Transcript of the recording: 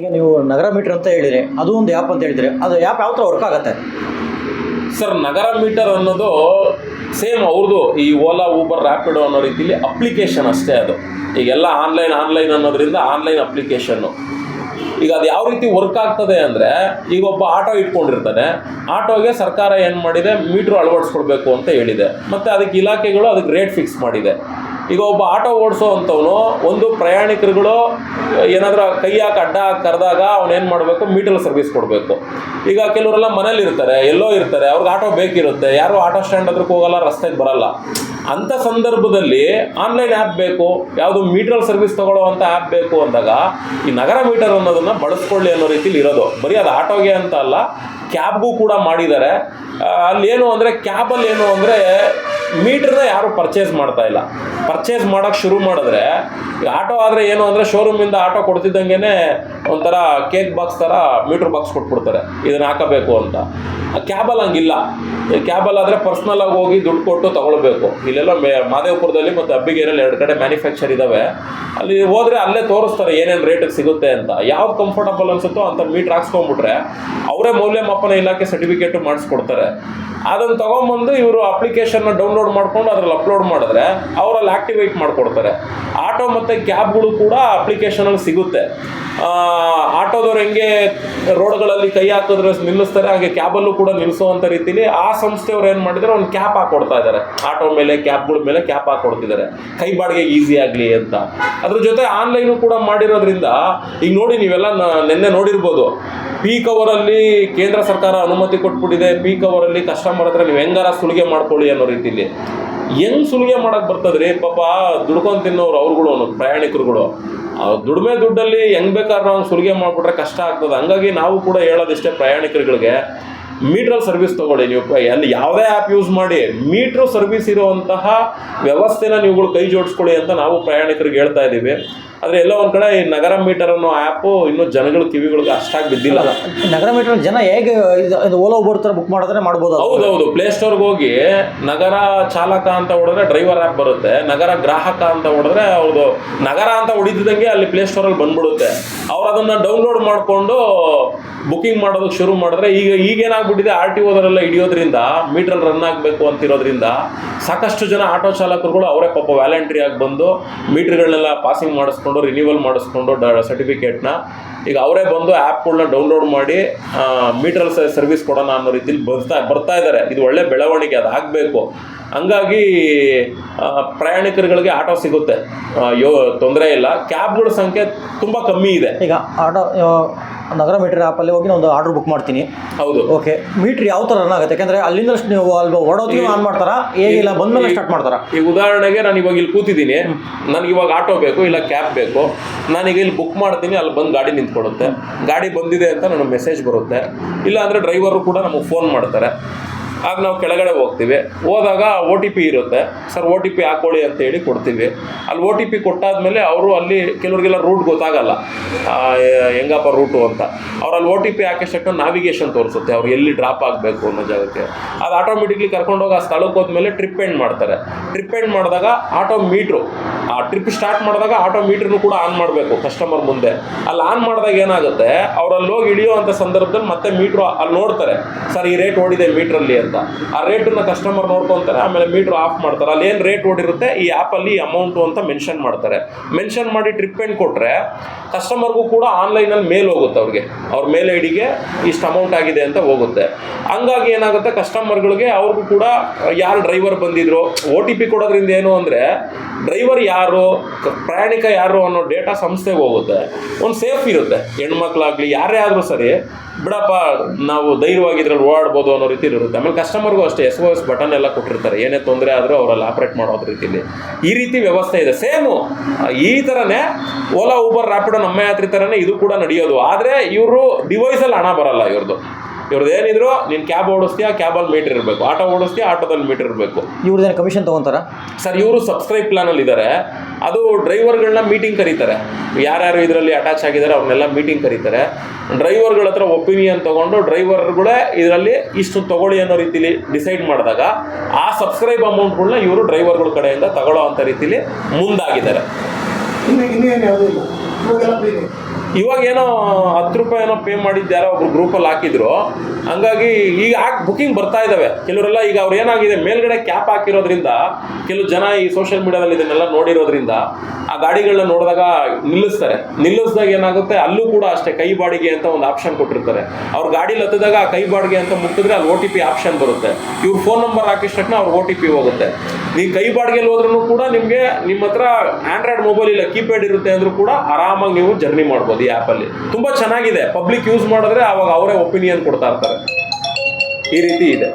ಈಗ ನೀವು ನಗರ ಮೀಟರ್ ಅಂತ ಹೇಳಿದ್ರೆ, ಅದು ಒಂದು ಆ್ಯಪ್ ಅಂತ ಹೇಳಿದ್ರೆ, ಅದು ಆ್ಯಪ್ ಯಾವ ಥರ ವರ್ಕ್ ಆಗುತ್ತೆ? ಸರ್ ನಗರ ಮೀಟರ್ ಅನ್ನೋದು ಸೇಮ್ ಅವ್ರದ್ದು ಈ ಓಲಾ ಊಬರ್ ರ್ಯಾಪಿಡೋ ಅನ್ನೋ ರೀತಿಲಿ ಅಪ್ಲಿಕೇಶನ್ ಅಷ್ಟೇ ಅದು. ಈಗೆಲ್ಲ ಆನ್ಲೈನ್ ಆನ್ಲೈನ್ ಅನ್ನೋದ್ರಿಂದ ಆನ್ಲೈನ್ ಅಪ್ಲಿಕೇಶನ್ನು ಈಗ ಅದು ಯಾವ ರೀತಿ ವರ್ಕ್ ಆಗ್ತದೆ ಅಂದರೆ, ಈಗ ಒಬ್ಬ ಆಟೋ ಇಟ್ಕೊಂಡಿರ್ತಾನೆ ಆಟೋಗೆ ಸರ್ಕಾರ ಏನು ಮಾಡಿದೆ? ಮೀಟ್ರ್ ಅಳವಡಿಸ್ಕೊಡ್ಬೇಕು ಅಂತ ಹೇಳಿದೆ. ಮತ್ತು ಅದಕ್ಕೆ ಇಲಾಖೆಗಳು ಅದಕ್ಕೆ ರೇಟ್ ಫಿಕ್ಸ್ ಮಾಡಿದೆ. ಈಗ ಒಬ್ಬ ಆಟೋ ಓಡಿಸೋ ಅಂಥವನು ಒಂದು ಪ್ರಯಾಣಿಕರುಗಳು, ಏನಾದರೂ ಕೈ ಹಾಕಿ ಅಡ್ಡ ಹಾಕಿ ಕರೆದಾಗ ಅವನೇನು ಮಾಡಬೇಕು? ಮೀಟರ್ ಸರ್ವಿಸ್ ಕೊಡಬೇಕು. ಈಗ ಕೆಲವರೆಲ್ಲ ಮನೇಲಿ ಇರ್ತಾರೆ, ಎಲ್ಲೋ ಇರ್ತಾರೆ, ಅವ್ರಿಗೆ ಆಟೋ ಬೇಕಿರುತ್ತೆ, ಯಾರು ಆಟೋ ಸ್ಟ್ಯಾಂಡ್ ಹತ್ರಕ್ಕೆ ಹೋಗಲ್ಲ, ರಸ್ತೆಗೆ ಬರಲ್ಲ. ಅಂಥ ಸಂದರ್ಭದಲ್ಲಿ ಆನ್ಲೈನ್ ಆ್ಯಪ್ ಬೇಕು, ಯಾವುದು ಮೀಟರ್ ಸರ್ವಿಸ್ ತೊಗೊಳ್ಳೋವಂಥ ಆ್ಯಪ್ ಬೇಕು ಅಂದಾಗ ಈ ನಗರ ಮೀಟರ್ ಅನ್ನೋದನ್ನು ಬಳಸ್ಕೊಳ್ಳಿ ಅನ್ನೋ ರೀತಿಲಿ ಇರೋದು. ಬರೀ ಅದು ಆಟೋಗೆ ಅಂತ ಅಲ್ಲ, ಕ್ಯಾಬ್ಗೂ ಕೂಡ ಮಾಡಿದ್ದಾರೆ. ಅಲ್ಲೇನು ಅಲ್ಲಿ ಏನು ಅಂದರೆ, ಕ್ಯಾಬಲ್ಲಿ ಏನು ಅಂದರೆ ಮೀಟ್ರನ್ನ ಯಾರು ಪರ್ಚೇಸ್ ಮಾಡ್ತಾ ಇಲ್ಲ. ಪರ್ಚೇಸ್ ಮಾಡೋಕ್ಕೆ ಶುರು ಮಾಡಿದ್ರೆ, ಆಟೋ ಆದರೆ ಏನು ಅಂದರೆ ಶೋರೂಮಿಂದ ಆಟೋ ಕೊಡ್ತಿದ್ದಂಗೆ ಒಂಥರ ಕೇಕ್ ಬಾಕ್ಸ್ ಥರ ಮೀಟ್ರ್ ಬಾಕ್ಸ್ ಕೊಟ್ಬಿಡ್ತಾರೆ. ಇದನ್ನು ಹಾಕಬೇಕು ಅಂತ. ಕ್ಯಾಬಲ್ಲಿ ಹಂಗಿಲ್ಲ. ಕ್ಯಾಬಲ್ಲಿ ಆದರೆ ಪರ್ಸ್ನಲಾಗಿ ಹೋಗಿ ದುಡ್ಡು ಕೊಟ್ಟು ತೊಗೊಳ್ಬೇಕು. ಇಲ್ಲೆಲ್ಲ ಮೇ ಮಾದೇವಪುರದಲ್ಲಿ ಮತ್ತು ಅಬ್ಬಿಗೇರಲ್ಲಿ ಎರಡು ಕಡೆ ಮ್ಯಾನುಫ್ಯಾಕ್ಚರ್ ಇದ್ದಾವೆ ಅಲ್ಲಿ ಹೋದರೆ ಅಲ್ಲೇ ತೋರಿಸ್ತಾರೆ ಏನೇನು ರೇಟಿಗೆ ಸಿಗುತ್ತೆ ಅಂತ. ಯಾವ್ದು ಕಂಫರ್ಟಬಲ್ ಅನ್ಸುತ್ತೋ ಅಂತ ಮೀಟ್ರ್ ಹಾಕ್ಸ್ಕೊಂಡ್ಬಿಟ್ರೆ ಅವರೇ ಮೌಲ್ಯಮಾಪನ ಇಲಾಖೆ ಸರ್ಟಿಫಿಕೇಟು ಮಾಡಿಸ್ಕೊಡ್ತಾರೆ. ಅದನ್ನು ತೊಗೊಂಬಂದು ಇವರು ಅಪ್ಲಿಕೇಶನ್ನ ಡೌನ್ಲೋಡ್ ಮಾಡ್ಕೊಂಡು ಅದ್ರಲ್ಲಿ ಅಪ್ಲೋಡ್ ಮಾಡಿದ್ರೆ ಅವರಲ್ಲಿ ಆಕ್ಟಿವೇಟ್ ಮಾಡಿಕೊಡ್ತಾರೆ. ಆಟೋ ಮತ್ತು ಕ್ಯಾಬ್ಗಳು ಕೂಡ ಅಪ್ಲಿಕೇಶನಲ್ಲಿ ಸಿಗುತ್ತೆ. ಆಟೋದವ್ರು ಹೆಂಗೆ ರೋಡ್ಗಳಲ್ಲಿ ಕೈ ಹಾಕಿದ್ರೆ ನಿಲ್ಲಿಸ್ತಾರೆ, ಹಾಗೆ ಕ್ಯಾಬಲ್ಲೂ ಕೂಡ ನಿಲ್ಲಿಸುವಂಥ ರೀತಿಲಿ ಆ ಸಂಸ್ಥೆಯವ್ರು ಏನು ಮಾಡಿದ್ದಾರೆ ಒಂದು ಕ್ಯಾಪ್ ಹಾಕೊಡ್ತಾ ಇದ್ದಾರೆ ಆಟೋ ಮೇಲೆ, ಕ್ಯಾಬ್ಗಳ ಮೇಲೆ ಕ್ಯಾಪ್ ಹಾಕೊಡ್ತಿದ್ದಾರೆ ಕೈ ಬಾಡಿಗೆ ಈಸಿ ಆಗಲಿ ಅಂತ. ಅದ್ರ ಜೊತೆ ಆನ್ಲೈನು ಕೂಡ ಮಾಡಿರೋದ್ರಿಂದ, ಈಗ ನೋಡಿ ನೀವೆಲ್ಲ ನಿನ್ನೆ ನೋಡಿರ್ಬೋದು ಪೀಕ್ ಅವರಲ್ಲಿ ಕೇಂದ್ರ ಸರ್ಕಾರ ಅನುಮತಿ ಕೊಟ್ಬಿಟ್ಟಿದೆ ಪೀಕ್ ಅವರಲ್ಲಿ ಕಸ್ಟಮರ್ ಹತ್ರ ನೀವು ಹೆಂಗಾರ ಸುಲಿಗೆ ಮಾಡ್ಕೊಳ್ಳಿ ಅನ್ನೋ ರೀತಿಲಿ. ಹೆಂಗ್ ಸುಲಿಗೆ ಮಾಡಕ್ ಬರ್ತದ್ರಿ? ಪಾಪ ದುಡ್ಕೊಂಡು ತಿನ್ನೋರು ಅವ್ರುಗಳು, ಪ್ರಯಾಣಿಕರುಗಳು. ದುಡಿಮೆ ದುಡ್ಡಲ್ಲಿ ಹೆಂಗ್ ಬೇಕಾದ್ರೆ ನಾವು ಸುಲಿಗೆ ಮಾಡ್ಬಿಟ್ರೆ ಕಷ್ಟ ಆಗ್ತದೆ. ಹಂಗಾಗಿ ನಾವು ಕೂಡ ಹೇಳೋದಿಷ್ಟೇ ಪ್ರಯಾಣಿಕರುಗಳಿಗೆ ಮೀಟ್ರ್ ಸರ್ವಿಸ್ ತಗೊಳ್ಳಿ ನೀವು. ಅಲ್ಲಿ ಯಾವುದೇ ಆ್ಯಪ್ ಯೂಸ್ ಮಾಡಿ ಮೀಟ್ರ್ ಸರ್ವಿಸ್ ಇರುವಂತಹ ವ್ಯವಸ್ಥೆನ ನೀವುಗಳು ಕೈ ಜೋಡಿಸ್ಕೊಳ್ಳಿ ಅಂತ ನಾವು ಪ್ರಯಾಣಿಕರಿಗೆ ಹೇಳ್ತಾ ಇದ್ದೀವಿ. ಆದರೆ ಎಲ್ಲೋ ಒಂದು ಕಡೆ ಈ ನಗರ ಮೀಟರ್ ಅನ್ನೋ ಆ್ಯಪು ಇನ್ನೂ ಜನಗಳ ಕಿವಿಗಳಿಗೆ ಅಷ್ಟಾಗಿ ಬಿದ್ದಿಲ್ಲ. ನಗರ ಮೀಟರ್ ಜನ ಹೇಗೆ ಇದು ಓಲೋ ಉಬರ್ ಥರ ಬುಕ್ ಮಾಡಿದ್ರೆ ಮಾಡ್ಬೋದು ಹೌದು ಹೌದೌದು ಪ್ಲೇ ಸ್ಟೋರ್ಗೆ ಹೋಗಿ ನಗರ ಚಾಲಕ ಅಂತ ಹೊಡೆದ್ರೆ ಡ್ರೈವರ್ ಆ್ಯಪ್ ಬರುತ್ತೆ ನಗರ ಗ್ರಾಹಕ ಅಂತ ಹೊಡೆದ್ರೆ ಅವ್ರದ್ದು ನಗರ ಅಂತ ಹೊಡಿತಿದ್ದಂಗೆ ಅಲ್ಲಿ ಪ್ಲೇ ಸ್ಟೋರಲ್ಲಿ ಬಂದ್ಬಿಡುತ್ತೆ. ಅವ್ರು ಅದನ್ನು ಡೌನ್ಲೋಡ್ ಮಾಡಿಕೊಂಡು ಬುಕಿಂಗ್ ಮಾಡೋದಕ್ಕೆ ಶುರು ಮಾಡಿದ್ರೆ ಈಗ ಈಗೇನಾಗ್ಬಿಟ್ಟಿದೆ ಆರ್ ಟಿ ಓದರೆಲ್ಲ ಹಿಡಿಯೋದ್ರಿಂದ ಮೀಟ್ರಲ್ಲಿ ರನ್ ಆಗಬೇಕು ಅಂತಿರೋದ್ರಿಂದ ಸಾಕಷ್ಟು ಜನ ಆಟೋ ಚಾಲಕರುಗಳು ಅವರೇ ಪಾಪ ವ್ಯಾಲೆಂಟ್ರಿ ಆಗಿ ಬಂದು ಮೀಟ್ರ್ಗಳನ್ನೆಲ್ಲ ಪಾಸಿಂಗ್ ಮಾಡಿಸ್ಕೊಂಡು ರಿನ್ಯೂವಲ್ ಮಾಡಿಸ್ಕೊಂಡು ಡ ಸರ್ಟಿಫಿಕೇಟ್ನ ಈಗ ಅವರೇ ಬಂದು ಆ್ಯಪ್ಗಳನ್ನ ಡೌನ್ಲೋಡ್ ಮಾಡಿ ಮೀಟರ್ ಸರ್ವಿಸ್ ಕೊಡೋಣ ಅನ್ನೋ ರೀತಿಲಿ ಬರ್ತಾ ಬರ್ತಾ ಇದ್ದಾರೆ ಇದು ಒಳ್ಳೆ ಬೆಳವಣಿಗೆ, ಅದು ಆಗಬೇಕು. ಹಂಗಾಗಿ ಪ್ರಯಾಣಿಕರುಗಳಿಗೆ ಆಟೋ ಸಿಗುತ್ತೆ. ಯೋ, ತೊಂದರೆ ಇಲ್ಲ. ಕ್ಯಾಬ್ಗಳ ಸಂಖ್ಯೆ ತುಂಬ ಕಮ್ಮಿ ಇದೆ. ಈಗ ಆಟೋ ನಗರ ಮೀಟರ್ ಆ್ಯಪಲ್ಲಿ ಹೋಗಿ ನಾನು ಒಂದು ಆರ್ಡರ್ ಬುಕ್ ಮಾಡ್ತೀನಿ. ಹೌದು. ಓಕೆ ಮೀಟ್ರ್ ಯಾವ ಥರ ರನ್ ಆಗುತ್ತೆ? ಯಾಕಂದರೆ ಅಲ್ಲಿಂದ ನೀವು ಅಲ್ಲಿ ಹೊಡೋತಿಗೆ ಆನ್ ಮಾಡ್ತಾರಾ? ಏನಿಲ್ಲ ಬಂದ ಮೇಲೆ ಸ್ಟಾರ್ಟ್ ಮಾಡ್ತಾರಾ? ಈಗ ಉದಾಹರಣೆಗೆ ನಾನು ಇವಾಗ ಇಲ್ಲಿ ಕೂತಿದ್ದೀನಿ. ನನಗೆ ಇವಾಗ ಆಟೋ ಬೇಕು ಇಲ್ಲ ಕ್ಯಾಬ್ ಬೇಕು. ನಾನೀಗ ಇಲ್ಲಿ ಬುಕ್ ಮಾಡ್ತೀನಿ ಅಲ್ಲಿ ಬಂದು ಗಾಡಿ ನಿಂತ್ಕೊಡುತ್ತೆ ಗಾಡಿ ಬಂದಿದೆ ಅಂತ ನನಗೆ ಮೆಸೇಜ್ ಬರುತ್ತೆ. ಇಲ್ಲ ಅಂದರೆ ಡ್ರೈವರು ಕೂಡ ನಮಗೆ ಫೋನ್ ಮಾಡ್ತಾರೆ. ಆಗ ನಾವು ಕೆಳಗಡೆ ಹೋಗ್ತೀವಿ. ಹೋದಾಗ ಒ ಟಿ ಪಿ ಇರುತ್ತೆ. ಸರ್ ಒ ಟಿ ಪಿ ಹಾಕೊಳ್ಳಿ ಅಂತ ಹೇಳಿ ಕೊಡ್ತೀವಿ. ಅಲ್ಲಿ ಓ ಟಿ ಪಿ ಕೊಟ್ಟಾದ್ಮೇಲೆ ಅವರು ಅಲ್ಲಿ ಕೆಲವರಿಗೆಲ್ಲ ರೂಟ್ ಗೊತ್ತಾಗಲ್ಲ. ಹೆಂಗಪ್ಪ ರೂಟು ಅಂತ. ಅವ್ರು ಅಲ್ಲಿ ಓ ಟಿ ಪಿ ಹಾಕಿದ ನಾವಿಗೇಷನ್ ತೋರಿಸುತ್ತೆ. ಅವ್ರು ಎಲ್ಲಿ ಡ್ರಾಪ್ ಆಗಬೇಕು ಅನ್ನೋ ಜಾಗಕ್ಕೆ. ಅದು ಆಟೋಮೆಟಿಕ್ಲಿ ಕರ್ಕೊಂಡೋಗಿ ಆ ಸ್ಥಳಕ್ಕೆ ಹೋದ್ಮೇಲೆ ಟ್ರಿಪ್ ಎಂಡ್ ಮಾಡ್ತಾರೆ. ಟ್ರಿಪ್ ಎಂಡ್ ಮಾಡಿದಾಗ ಆಟೋ ಮೀಟ್ರು ಆ ಟ್ರಿಪ್ ಸ್ಟಾರ್ಟ್ ಮಾಡಿದಾಗ ಆಟೋ ಮೀಟ್ರನ್ನು ಕೂಡ ಆನ್ ಮಾಡಬೇಕು ಕಸ್ಟಮರ್ ಮುಂದೆ. ಅಲ್ಲಿ ಆನ್ ಮಾಡಿದಾಗ ಏನಾಗುತ್ತೆ? ಅವ್ರು ಅಲ್ಲಿ ಹೋಗಿ ಇಳಿಯೋ ಅಂಥ ಸಂದರ್ಭದಲ್ಲಿ ಮತ್ತೆ ಮೀಟ್ರು ಅಲ್ಲಿ ನೋಡ್ತಾರೆ. ಸರ್, ಈ ರೇಟ್ ಓಡಿದೆ ಮೀಟ್ರಲ್ಲಿ ಅಂತ. ಆ ರೇಟನ್ನ ಕಸ್ಟಮರ್ ನೋಡ್ಕೊತಾರೆ, ಆಮೇಲೆ ಮೀಟ್ರ್ ಆಫ್ ಮಾಡ್ತಾರೆ. ಅಲ್ಲಿ ಏನು ರೇಟ್ ಓಡಿರುತ್ತೆ? ಈ ಆ್ಯಪಲ್ಲಿ ಅಮೌಂಟು ಅಂತ ಮೆನ್ಷನ್ ಮಾಡ್ತಾರೆ. ಮೆನ್ಷನ್ ಮಾಡಿ ಟ್ರಿಪ್ ಕೊಟ್ಟರೆ ಕಸ್ಟಮರ್ಗೂ ಕೂಡ ಆನ್ಲೈನಲ್ಲಿ ಮೇಲ್ ಹೋಗುತ್ತೆ ಅವ್ರಿಗೆ. ಅವ್ರ ಮೇಲ್ ಐ ಡಿಗೆ ಇಷ್ಟು ಅಮೌಂಟ್ ಆಗಿದೆ ಅಂತ ಹೋಗುತ್ತೆ. ಹಂಗಾಗಿ ಏನಾಗುತ್ತೆ? ಕಸ್ಟಮರ್ಗಳಿಗೆ ಅವ್ರಿಗೂ ಕೂಡ ಯಾರು ಡ್ರೈವರ್ ಬಂದಿದ್ರು ಓ ಟಿ ಪಿ ಕೊಡೋದ್ರಿಂದ ಏನು ಅಂದರೆ ಡ್ರೈವರ್ ಯಾರು, ಪ್ರಯಾಣಿಕ ಯಾರು ಅನ್ನೋ ಡೇಟಾ ಸಂಸ್ಥೆಗೆ ಹೋಗುತ್ತೆ. ಒಂದು ಸೇಫ್ ಇರುತ್ತೆ. ಹೆಣ್ಮಕ್ಳಾಗಲಿ, ಯಾರೇ ಆದರೂ ಸರಿ ಬಿಡಪ್ಪ, ನಾವು ಧೈರ್ಯವಾಗಿ ಇದ್ರಲ್ಲಿ ಓಡಾಡ್ಬೋದು ಅನ್ನೋ ರೀತಿ ಇರುತ್ತೆ. ಆಮೇಲೆ ಕಸ್ಟಮರ್ಗೂ ಅಷ್ಟೇ ಎಸ್ ಓ ಎಸ್ ಬಟನ್ ಎಲ್ಲ ಕೊಟ್ಟಿರ್ತಾರೆ. ಏನೇ ತೊಂದರೆ ಆದರೂ ಅವರಲ್ಲಿ ಆಪ್ರೇಟ್ ಮಾಡೋದ್ರ ರೀತಿಲಿ. ಈ ರೀತಿ ವ್ಯವಸ್ಥೆ ಇದೆ. ಸೇಮು ಈ ಥರನೇ ಓಲಾ ಊಬರ್ ರ್ಯಾಪಿಡೋ ನಮ್ಮ ಯಾತ್ರಿ ಥರನೇ ಇದು ಕೂಡ ನಡೆಯೋದು. ಆದರೆ ಇವರು ಡಿವೈಸಲ್ಲಿ ಹಣ ಬರಲ್ಲ ಇವ್ರದ್ದು ಇವ್ರದ್ದು ಏನಿದ್ರು ನೀನು ಕ್ಯಾಬ್ ಓಡಿಸ್ತೀಯಾ ಕ್ಯಾಬಲ್ಲಿ ಮೀಟರ್ ಇರಬೇಕು. ಆಟೋ ಓಡಿಸ್ತೀಯಾ ಆಟೋದಲ್ಲಿ ಮೀಟರ್ ಇರಬೇಕು. ಇವ್ರದ್ದೇನು ಕಮಿಷನ್ ತೊಗೊಂತಾರ? ಸರ್ ಇವರು ಸಬ್ಸ್ಕ್ರೈಬ್ ಪ್ಲಾನಲ್ಲಿ ಇದ್ದಾರೆ ಅದು ಡ್ರೈವರ್ಗಳನ್ನ ಮೀಟಿಂಗ್ ಕರೀತಾರೆ. ಯಾರ್ಯಾರು ಇದರಲ್ಲಿ ಅಟ್ಯಾಚ್ ಆಗಿದ್ದಾರೆ ಅವ್ರನ್ನೆಲ್ಲ ಮೀಟಿಂಗ್ ಕರೀತಾರೆ. ಡ್ರೈವರ್ಗಳ ಹತ್ರ ಒಪಿನಿಯನ್ ತೊಗೊಂಡು ಡ್ರೈವರ್ಗಳೇ ಇದರಲ್ಲಿ ಇಷ್ಟು ತೊಗೊಳ್ಳಿ ಅನ್ನೋ ರೀತಿಲಿ ಡಿಸೈಡ್ ಮಾಡಿದಾಗ ಆ ಸಬ್ಸ್ಕ್ರೈಬ್ ಅಮೌಂಟ್ಗಳನ್ನ ಇವರು ಡ್ರೈವರ್ಗಳ ಕಡೆಯಿಂದ ತಗೊಳ್ಳೋ ಅಂಥ ರೀತಿಲಿ ಮುಂದಾಗಿದ್ದಾರೆ. ಇನ್ನು ಇನ್ನೇನು ಯಾವುದೂ ಇಲ್ಲ. ಇವಾಗ ಏನೋ ಹತ್ತು ರೂಪಾಯಿ ಏನೋ ಪೇ ಮಾಡಿದ್ದು ಯಾರೋ ಒಬ್ರು ಗ್ರೂಪಲ್ಲಿ ಹಾಕಿದ್ರು. ಹಂಗಾಗಿ ಈಗ ಹಾಕಿ ಬುಕಿಂಗ್ ಬರ್ತಾ ಇದ್ದಾವೆ ಕೆಲವರೆಲ್ಲ ಈಗ ಅವ್ರು ಏನಾಗಿದೆ, ಮೇಲ್ಗಡೆ ಕ್ಯಾಪ್ ಹಾಕಿರೋದ್ರಿಂದ, ಕೆಲವು ಜನ ಈ ಸೋಷಿಯಲ್ ಮೀಡಿಯಾದಲ್ಲಿ ಇದನ್ನೆಲ್ಲ ನೋಡಿರೋದ್ರಿಂದ, ಆ ಗಾಡಿಗಳನ್ನ ನೋಡಿದಾಗ ನಿಲ್ಲಿಸ್ತಾರೆ. ನಿಲ್ಲಿಸಿದಾಗ ಏನಾಗುತ್ತೆ, ಅಲ್ಲೂ ಕೂಡ ಅಷ್ಟೇ ಕೈ ಬಾಡಿಗೆ ಅಂತ ಒಂದು ಆಪ್ಷನ್ ಕೊಟ್ಟಿರ್ತಾರೆ. ಅವ್ರ ಗಾಡಿಲಿ ಹತ್ತಿದಾಗ ಆ ಕೈ ಬಾಡಿಗೆ ಅಂತ ಮುಟ್ಟಿದ್ರೆ ಅಲ್ಲಿ ಓ ಟಿ ಪಿ ಆಪ್ಷನ್ ಬರುತ್ತೆ. ಇವ್ರ ಫೋನ್ ನಂಬರ್ ತಕ್ಷಣ ಅವ್ರ ಓ ಟಿ ಪಿ ಹೋಗುತ್ತೆ. ನೀವು ಕೈ ಬಾಡಿಗೆಲಿ ಹೋದ್ರೂ ಕೂಡ ನಿಮಗೆ ನಿಮ್ಮ ಹತ್ರ ಆಂಡ್ರಾಯ್ಡ್ ಮೊಬೈಲ್ ಇಲ್ಲ ಕೀಪ್ಯಾಡ್ ಇರುತ್ತೆ ಅಂದ್ರೂ ಕೂಡ ಆರಾಮಾಗಿ ನೀವು ಜರ್ನಿ ಮಾಡ್ಬೋದು. ಈ ಆ್ಯಪಲ್ಲಿ ತುಂಬ ಚೆನ್ನಾಗಿದೆ. ಪಬ್ಲಿಕ್ ಯೂಸ್ ಮಾಡಿದ್ರೆ ಅವಾಗ ಅವರೇ ಒಪಿನಿಯನ್ ಕೊಡ್ತಾ ಇರ್ತಾರೆ. ಈ ರೀತಿ ಇದೆ.